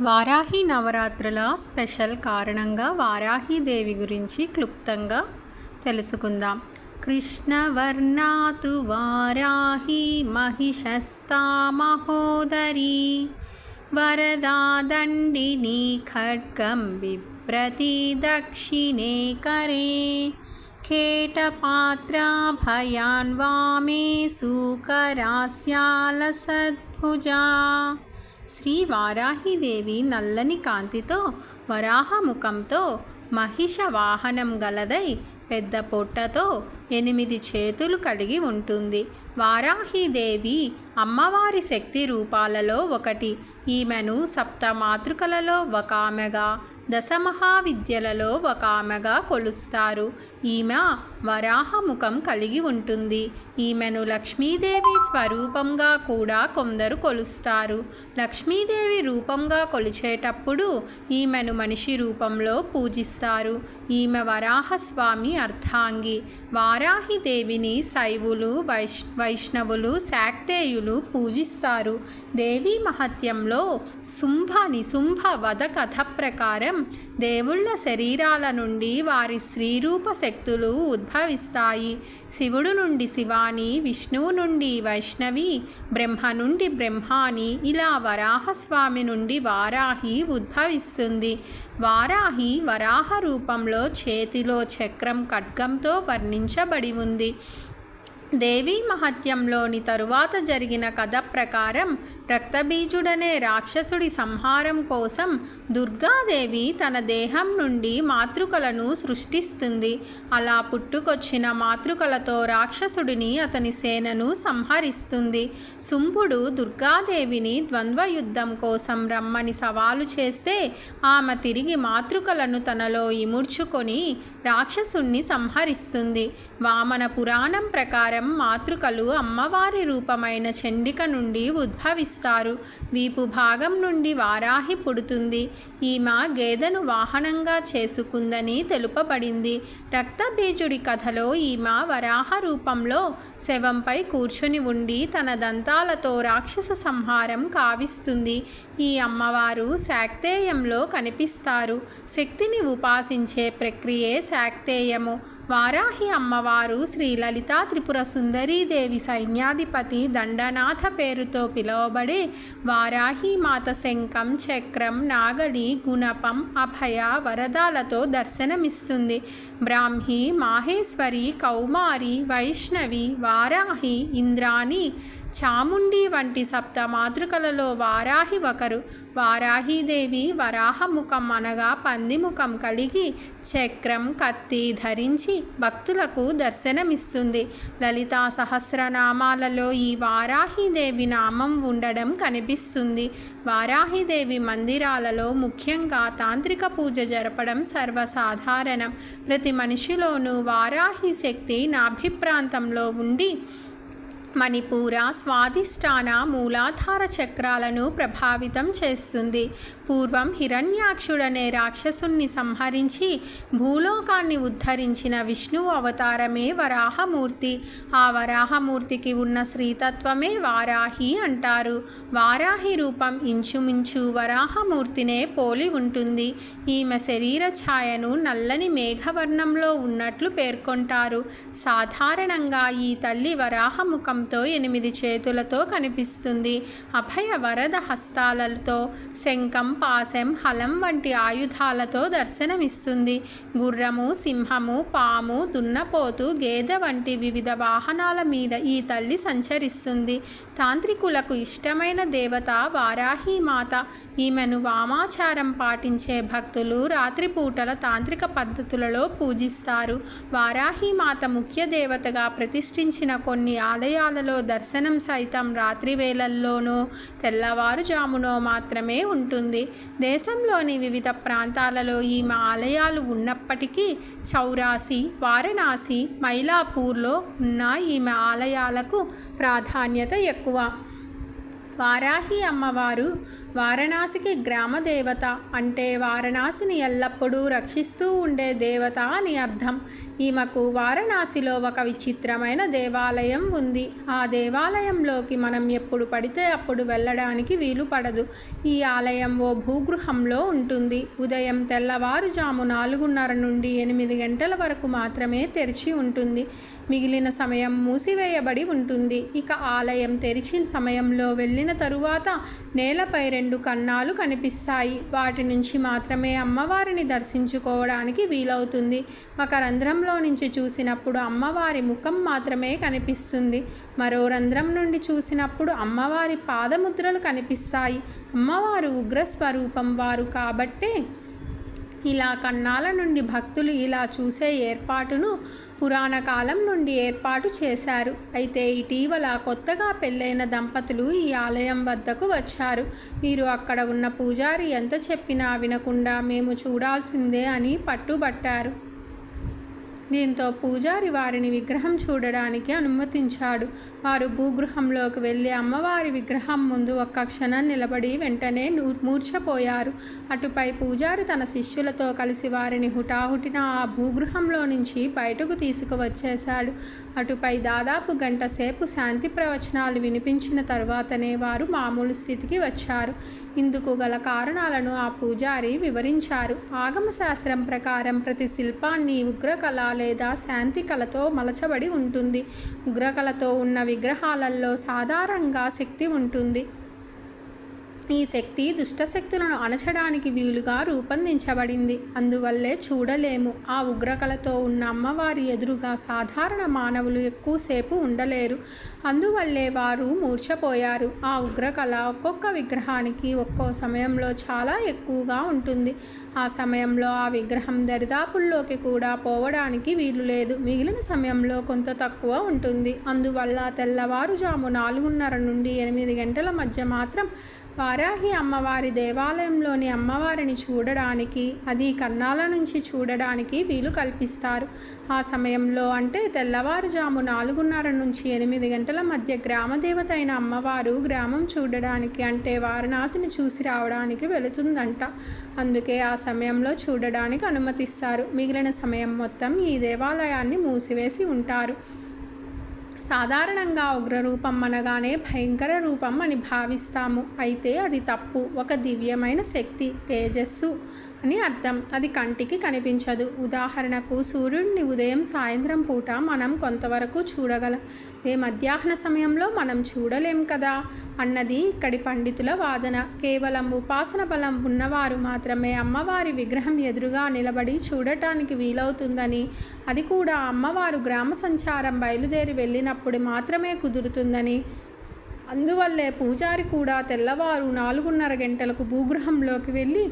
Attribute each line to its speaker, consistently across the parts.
Speaker 1: వారాహి నవరాత్రుల స్పెషల్ కారణంగా వారాహిదేవి గురించి క్లుప్తంగా తెలుసుకుందాం. కృష్ణవర్ణాతు వారాహి మహిషస్తా మహోదరి వరదాదండిని ఖడ్గం బిభ్రతి దక్షిణే కరే కేటపాత్రాభయాన్ వామే సూకరాస్యాలసద్భుజా శ్రీ వారాహిదేవి నల్లని కాంతితో వరాహముఖంతో మహిష వాహనం గలదై పెద్ద పొట్టతో ఎనిమిది చేతులు కలిగి ఉంటుంది. వారాహిదేవి అమ్మవారి శక్తి రూపాలలో ఒకటి. ఈమెను సప్త మాతృకలలో ఒక ఆమెగా దశమహావిద్యలలో ఒక ఆమెగా కొలుస్తారు. ఈమె వరాహముఖం కలిగి ఉంటుంది. ఈమెను లక్ష్మీదేవి స్వరూపంగా కూడా కొందరు కొలుస్తారు. లక్ష్మీదేవి రూపంగా కొలిచేటప్పుడు ఈమెను మనిషి రూపంలో పూజిస్తారు. ఈమె వరాహస్వామి అర్థాంగి వారాహిదేవిని శైవులు వైష్ వైష్ణవులు శాక్తేయులు పూజిస్తారు. దేవీ మహత్యంలో శుంభ నిశుంభ వధ కథ ప్రకారం దేవుళ్ళ శరీరాల నుండి వారి శ్రీరూప శక్తులు ఉద్భవిస్తాయి. శివుడు నుండి శివాని విష్ణువు నుండి వైష్ణవి బ్రహ్మ నుండి బ్రహ్మాని ఇలా వరాహస్వామి నుండి వారాహి ఉద్భవిస్తుంది. వారాహి వరాహ రూపంలో చేతిలో చక్రం ఖడ్గంతో వర్ణించబడి ఉంది. దేవీ మహత్యంలోని తరువాత జరిగిన కథ ప్రకారం రక్తబీజుడనే రాక్షసుడి సంహారం కోసం దుర్గాదేవి తన దేహం నుండి మాతృకలను సృష్టిస్తుంది. అలా పుట్టుకొచ్చిన మాతృకలతో రాక్షసుడిని అతని సేనను సంహరిస్తుంది. శుంభుడు దుర్గాదేవిని ద్వంద్వ యుద్ధం కోసం రమ్మని సవాలు చేస్తే ఆమె తిరిగి మాతృకలను తనలో ఇముడ్చుకొని రాక్షసుణ్ణి సంహరిస్తుంది. వామన పురాణం ప్రకారం మాతృకలు అమ్మవారి రూపమైన చండిక నుండి ఉద్భవిస్తారు. వీపు భాగం నుండి వారాహి పుడుతుంది. ఈమె గేదెను వాహనంగా చేసుకుందని తెలుపబడింది. రక్తబీజుడి కథలో ఈమె వరాహ రూపంలో శవంపై కూర్చొని ఉండి తన దంతాలతో రాక్షస సంహారం కావిస్తుంది. ఈ అమ్మవారు శాక్తేయంలో కనిపిస్తారు. శక్తిని ఉపాసించే ప్రక్రియే శాక్తేయము. వారాహి అమ్మవారు శ్రీ లలితా త్రిపుర సుందరీదేవి సైన్యాధిపతి దండనాథ పేరుతో పిలువబడే వారాహి మాత శంఖం చక్రం నాగలి గుణపం అభయ వరదాలతో దర్శనమిస్తుంది. బ్రాహ్మి మాహేశ్వరి కౌమారి వైష్ణవి వారాహి ఇంద్రాణి చాముండి వంటి సప్త మాతృకలలో వారాహి ఒకరు. వారాహీదేవి వరాహముఖం అనగా పందిముఖం కలిగి చక్రం కత్తి ధరించి భక్తులకు దర్శనమిస్తుంది. లలితా సహస్రనామాలలో ఈ వారాహిదేవి నామం ఉండడం కనిపిస్తుంది. వారాహిదేవి మందిరాలలో ముఖ్యంగా తాంత్రిక పూజ జరపడం సర్వసాధారణం. ప్రతి మనిషిలోనూ వారాహి శక్తి నాభిప్రాంతంలో ఉండి మణిపూర స్వాధిష్టాన మూలాధార చక్రాలను ప్రభావితం చేస్తుంది. పూర్వం హిరణ్యాక్షుడనే రాక్షసుణ్ణి సంహరించి భూలోకాన్ని ఉద్ధరించిన విష్ణువు అవతారమే వరాహమూర్తి. ఆ వరాహమూర్తికి ఉన్న శ్రీతత్వమే వారాహి అంటారు. వారాహి రూపం ఇంచుమించు వరాహమూర్తినే పోలి ఉంటుంది. ఈమె శరీర ఛాయను నల్లని మేఘవర్ణంలో ఉన్నట్లు పేర్కొంటారు. సాధారణంగా ఈ తల్లి వరాహముఖం తో ఎనిమిది చేతులతో కనిపిస్తుంది. అభయ వరద హస్తాలతో శంఖం పాశం హలం వంటి ఆయుధాలతో దర్శనమిస్తుంది. గుర్రము సింహము పాము దున్నపోతు గేదె వంటి వివిధ వాహనాల మీద ఈ తల్లి సంచరిస్తుంది. తాంత్రికులకు ఇష్టమైన దేవత వారాహీమాత ఈమెను వామాచారం పాటించే భక్తులు రాత్రిపూటల తాంత్రిక పద్ధతులలో పూజిస్తారు. వారాహీమాత ముఖ్య దేవతగా ప్రతిష్ఠించిన కొన్ని ఆలయాల ఆలయాలలో దర్శనం సైతం రాత్రి వేళల్లోనూ తెల్లవారుజామునో మాత్రమే ఉంటుంది. దేశంలోని వివిధ ప్రాంతాలలో ఈ ఆలయాలు ఉన్నప్పటికీ చౌరాసి వారణాసి మైలాపూర్లో ఉన్న ఈమె ఆలయాలకు ప్రాధాన్యత ఎక్కువ. వారాహి అమ్మవారు వారణాసికి గ్రామ దేవత అంటే వారణాసిని ఎల్లప్పుడూ రక్షిస్తూ ఉండే దేవత అని అర్థం. ఈమెకు వారణాసిలో ఒక విచిత్రమైన దేవాలయం ఉంది. ఆ దేవాలయంలోకి మనం ఎప్పుడు పడితే అప్పుడు వెళ్ళడానికి వీలు పడదు. ఈ ఆలయం ఓ భూగృహంలో ఉంటుంది. ఉదయం తెల్లవారుజాము నాలుగున్నర నుండి ఎనిమిది గంటల వరకు మాత్రమే తెరిచి ఉంటుంది. మిగిలిన సమయం మూసివేయబడి ఉంటుంది. ఇక ఆలయం తెరిచిన సమయంలో వెళ్ళిన తరువాత నేలపై రెండు కన్నాలు కనిపిస్తాయి. వాటి నుంచి మాత్రమే అమ్మవారిని దర్శించుకోవడానికి వీలవుతుంది. ఒక రంధ్రంలో నుంచి చూసినప్పుడు అమ్మవారి ముఖం మాత్రమే కనిపిస్తుంది. మరో రంధ్రం నుండి చూసినప్పుడు అమ్మవారి పాదముద్రలు కనిపిస్తాయి. అమ్మవారు ఉగ్ర స్వరూపం వారు కాబట్టే ఇలా కన్నాల నుండి భక్తులు ఇలా చూసే ఏర్పాటును పురాణ కాలం నుండి ఏర్పాటు చేశారు. అయితే ఇటీవల కొత్తగా పెళ్ళైన దంపతులు ఈ ఆలయం వద్దకు వచ్చారు. వీరు అక్కడ ఉన్న పూజారి ఎంత చెప్పినా వినకుండా మేము చూడాల్సిందే అని పట్టుబట్టారు. దీంతో పూజారి వారిని విగ్రహం చూడడానికి అనుమతించాడు. వారు భూగృహంలోకి వెళ్ళి అమ్మవారి విగ్రహం ముందు ఒక్క క్షణం నిలబడి వెంటనే నూ- మూర్ఛపోయారు. అటుపై పూజారి తన శిష్యులతో కలిసి వారిని హుటాహుటిన ఆ భూగృహంలో నుంచి బయటకు తీసుకువచ్చేశాడు. అటుపై దాదాపు గంట సేపు శాంతి ప్రవచనాలు వినిపించిన తరువాతనే వారు మామూలు స్థితికి వచ్చారు. ఇందుకు గల కారణాలను ఆ పూజారి వివరించారు. ఆగమ శాస్త్రం ప్రకారం ప్రతి శిల్పాన్ని ఉగ్రకళ లేదా శాంతి కళతో మలచబడి ఉంటుంది. ఉగ్రకళతో ఉన్న విగ్రహాలలో సాధారణంగా శక్తి ఉంటుంది. ఈ శక్తి దుష్టశక్తులను అణచడానికి వీలుగా రూపొందించబడింది. అందువల్లే చూడలేము. ఆ ఉగ్రకలతో ఉన్న అమ్మవారి ఎదురుగా సాధారణ మానవులు ఎక్కువసేపు ఉండలేరు. అందువల్లే వారు మూర్ఛపోయారు. ఆ ఉగ్రకళ ఒక్కొక్క విగ్రహానికి ఒక్కో సమయంలో చాలా ఎక్కువగా ఉంటుంది. ఆ సమయంలో ఆ విగ్రహం దరిదాపుల్లోకి కూడా పోవడానికి వీలు లేదు. మిగిలిన సమయంలో కొంత తక్కువ ఉంటుంది. అందువల్ల తెల్లవారుజాము నాలుగున్నర నుండి ఎనిమిది గంటల మధ్య మాత్రం వారాహి అమ్మవారి దేవాలయంలోని అమ్మవారిని చూడడానికి అది కన్నాల నుంచి చూడడానికి వీలు కల్పిస్తారు. ఆ సమయంలో అంటే తెల్లవారుజాము నాలుగున్నర నుంచి ఎనిమిది గంటల మధ్య గ్రామదేవత అయిన అమ్మవారు గ్రామం చూడడానికి అంటే వారణాసిని చూసి రావడానికి వెళుతుందంట. అందుకే ఆ సమయంలో చూడడానికి అనుమతిస్తారు. మిగిలిన సమయం మొత్తం ఈ దేవాలయాన్ని మూసివేసి ఉంటారు. సాధారణంగా ఉగ్రరూపం అనగానే భయంకర రూపం అని భావిస్తాము. అయితే అది తప్పు. ఒక దివ్యమైన శక్తి తేజస్సు. అని అర్థం. అది కంటికి కనిపించదు. ఉదాహరణకు సూర్యుడిని ఉదయం సాయంత్రం పూట మనం కొంతవరకు చూడగలం. ఏ మధ్యాహ్న సమయంలో మనం చూడలేం కదా? అన్నది ఇక్కడి పండితుల వాదన. కేవలం ఉపాసన బలం ఉన్నవారు మాత్రమే అమ్మవారి విగ్రహం ఎదురుగా నిలబడి చూడటానికి వీలవుతుందని అది కూడా అమ్మవారు గ్రామ సంచారం బయలుదేరి వెళ్ళినప్పుడు మాత్రమే కుదురుతుందని. అందువల్లే పూజారి కూడా తెల్లవారు నాలుగున్నర గంటలకు భూగృహంలోకి వెళ్ళి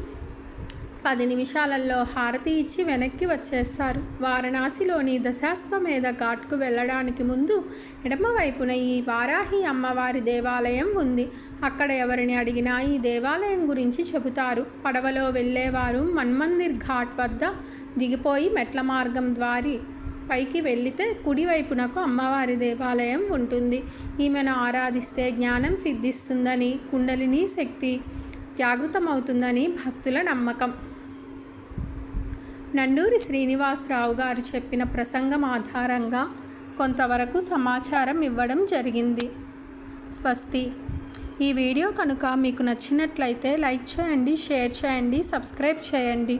Speaker 1: పది నిమిషాలలో హారతి ఇచ్చి వెనక్కి వచ్చేస్తారు. వారణాసిలోని దశాశ్వమేధ ఘాట్కు వెళ్ళడానికి ముందు ఎడమవైపున ఈ వారాహి అమ్మవారి దేవాలయం ఉంది. అక్కడ ఎవరిని అడిగినా ఈ దేవాలయం గురించి చెబుతారు. పడవలో వెళ్ళేవారు మన్మందిర్ ఘాట్ వద్ద దిగిపోయి మెట్ల మార్గం ద్వారి పైకి వెళ్ళితే కుడివైపునకు అమ్మవారి దేవాలయం ఉంటుంది. ఈమెను ఆరాధిస్తే జ్ఞానం సిద్ధిస్తుందని కుండలిని శక్తి జాగృతమవుతుందని భక్తుల నమ్మకం. నండూరి శ్రీనివాసరావు గారు చెప్పిన ప్రసంగం ఆధారంగా కొంతవరకు సమాచారం ఇవ్వడం జరిగింది. స్వస్తి. ఈ వీడియో కనుక మీకు నచ్చినట్లయితే లైక్ చేయండి షేర్ చేయండి సబ్స్క్రైబ్ చేయండి.